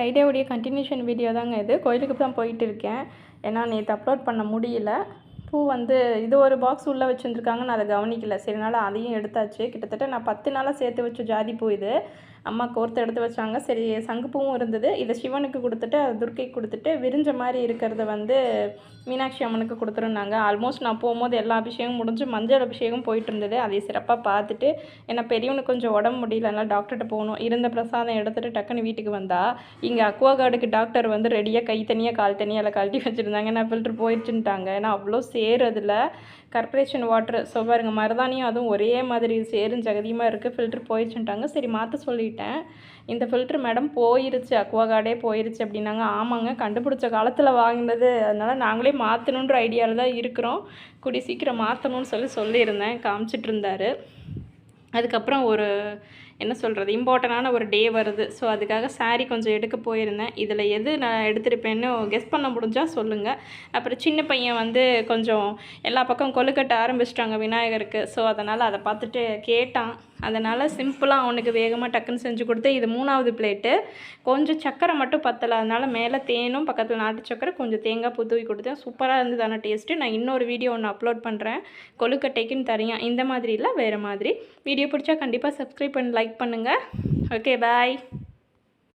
ஃப்ரைடேவுடைய continuation video தாங்க இது. கோயிலுக்கு தான் போயிட்டு இருக்கேன் ஏன்னா நேற்று அப்லோட் பண்ண முடியல. பூ வந்து இது ஒரு பாக்ஸ் உள்ளே வச்சுருந்துருக்காங்க நான் அதை கவனிக்கல. சரினால அதையும் எடுத்தாச்சு. கிட்டத்தட்ட நான் பத்து நாளாக சேர்த்து வச்ச ஜாதி பூ இது. அம்மா கோர்த்து எடுத்து வச்சாங்க. சரி சங்குப்பூவும் இருந்தது. இதை சிவனுக்கு கொடுத்துட்டு அது துர்க்கைக்கு கொடுத்துட்டு விரிஞ்ச மாதிரி இருக்கிறத வந்து மீனாட்சி அம்மனுக்கு கொடுத்துருந்தாங்க. ஆல்மோஸ்ட் நான் போகும்போது எல்லா அபிஷேகம் முடிஞ்சு மஞ்சள் அபிஷேகம் போயிட்டு இருந்தது. அதை சிறப்பாக பார்த்துட்டு ஏன்னா பெரியவனுக்கு கொஞ்சம் உடம்பு முடியல அதனால் டாக்டர்கிட்ட போகணும். இருந்த பிரசாதம் எடுத்துகிட்டு டக்குன்னு வீட்டுக்கு வந்தால் இங்கே அக்வாகார்டுக்கு டாக்டர் வந்து ரெடியாக கை தனியாக கால் தனியாக எல்லாம் கழட்டி வச்சுருந்தாங்க. நான் ஃபில்ட்ரு போயிடுச்சுட்டாங்க ஏன்னா அவ்வளோ சேர் அதில் கார்பரேஷன் வாட்டர் ஸோ பாருங்க மருதாணியும் அதுவும் ஒரே மாதிரி சேரும் ஜகதியமாக இருக்குது ஃபில்ட்ரு போயிடுச்சுட்டாங்க சரி மாற்ற போயிட்டேன் இந்த ஃபில்ட்ரு மேடம் போயிருச்சு அக்வாகார்டே போயிருச்சு அப்படின்னாங்க. ஆமாங்க கண்டுபிடிச்ச காலத்தில் வாங்கினது. அதனால் நாங்களே மாற்றணுன்ற ஐடியாவில் தான் இருக்கிறோம். கூடி சீக்கிரம் மாற்றணும்னு சொல்லி சொல்லியிருந்தேன் காமிச்சிட்டு இருந்தார். அதுக்கப்புறம் ஒரு என்ன சொல்கிறது இம்பார்ட்டண்டான ஒரு டே வருது. ஸோ அதுக்காக சாரீ கொஞ்சம் எடுக்க போயிருந்தேன். இதில் எது நான் எடுத்திருப்பேன்னு கெஸ் பண்ண முடிஞ்சால் சொல்லுங்கள் அப்புறம் சின்ன பையன் வந்து கொஞ்சம் எல்லா பக்கம் கொழுக்கட்டை ஆரம்பிச்சிட்டாங்க விநாயகருக்கு. ஸோ அதனால் அதை பார்த்துட்டு கேட்டான். அதனால் சிம்பிளாக அவனுக்கு வேகமாக டக்குன்னு செஞ்சு கொடுத்து இது மூணாவது பிளேட்டு கொஞ்சம் சக்கரை மட்டும் பத்தலை. அதனால் மேலே தேனும் பக்கத்தில் நாட்டு சக்கரை கொஞ்சம் தேங்காய் பூ தூவி கொடுத்தேன். சூப்பராக இருந்ததான டேஸ்ட்டு நான் இன்னொரு வீடியோ ஒன்று அப்லோட் பண்ணுறேன் கொழுக்கட்டைக்குன்னு தனியாக இந்த மாதிரி இல்லை வேறு மாதிரி. வீடியோ பிடிச்சா கண்டிப்பாக சப்ஸ்கிரைப் பண்ணி லைக் பண்ணுங்கள் ஓகே பாய்